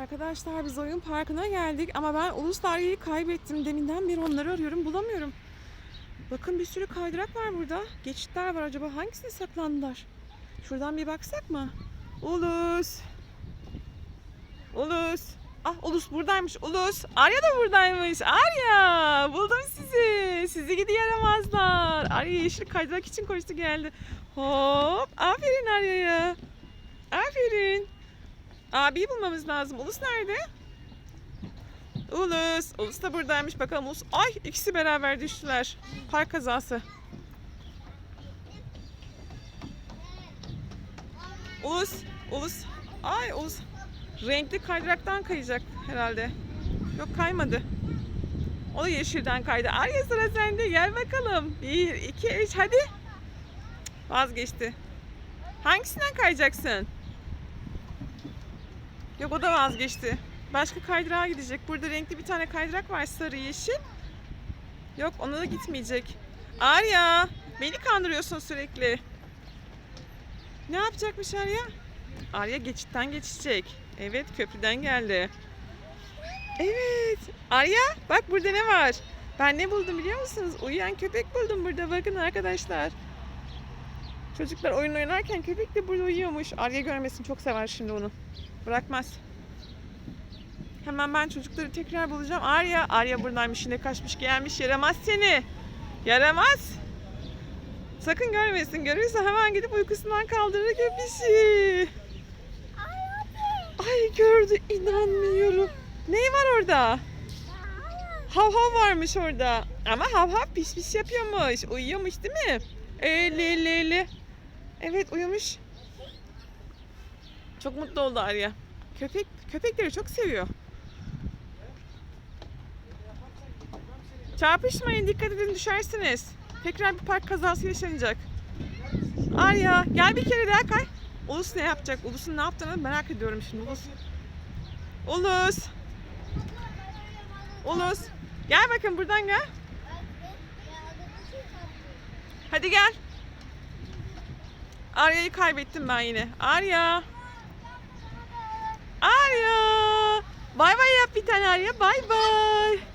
Arkadaşlar biz oyun parkına geldik ama ben Uluslarara'yı kaybettim. Deminden beri onları arıyorum bulamıyorum. Bakın bir sürü kaydırak var burada. Geçitler var acaba hangisine saklandılar? Şuradan bir baksak mı? Ulus. Ulus. Ah Ulus buradaymış. Ulus. Arya da buradaymış. Arya. Buldum sizi. Sizi gidi yaramazlar. Arya yeşil kaydırak için koştu geldi. Hop. Aferin Arya'ya. Aferin. Abiyi bulmamız lazım. Ulus nerede? Ulus. Ulus da buradaymış. Bakalım Ulus. Ay ikisi beraber düştüler. Park kazası. Ulus. Ulus. Ay Ulus. Renkli kaydıraktan kayacak herhalde. Yok kaymadı. O da yeşilden kaydı. Arya sıra sende. Gel bakalım. Bir, iki, üç. Hadi. Vazgeçti. Hangisinden kayacaksın? Yok o da vazgeçti. Başka kaydırağa gidecek. Burada renkli bir tane kaydırak var sarı yeşil. Yok ona da gitmeyecek. Arya beni kandırıyorsun sürekli. Ne yapacakmış Arya? Arya geçitten geçecek. Evet köprüden geldi. Evet. Arya bak burada ne var? Ben ne buldum biliyor musunuz? Uyuyan köpek buldum burada bakın arkadaşlar. Çocuklar oyun oynarken köpek de burada uyuyormuş. Arya görmesin çok sever şimdi onu. Bırakmaz. Hemen ben çocukları tekrar bulacağım. Arya, Arya buradaymış yine kaçmış gelmiş. Yaramaz seni. Yaramaz. Sakın görmesin. Görürse hemen gidip uykusundan kaldırır köpüşü. Ay gördü inanmıyorum. Ne var orada? Hav hav varmış orada. Ama hav hav pis pis yapıyormuş. Uyuyormuş değil mi? Öyle öyle öyle. Evet uyumuş. Çok mutlu oldu Arya. Köpek köpekleri çok seviyor. Çarpışmayın dikkat edin düşersiniz. Tekrar bir park kazası yaşanacak. Arya gel bir kere daha kay. Ulus ne yapacak? Ulus'un ne yaptığını merak ediyorum şimdi Ulus. Ulus. Ulus. Gel bakın buradan gel. Hadi gel. Arya'yı kaybettim ben yine. Arya. Arya. Bay bay yap bir tane Arya. Bay bay.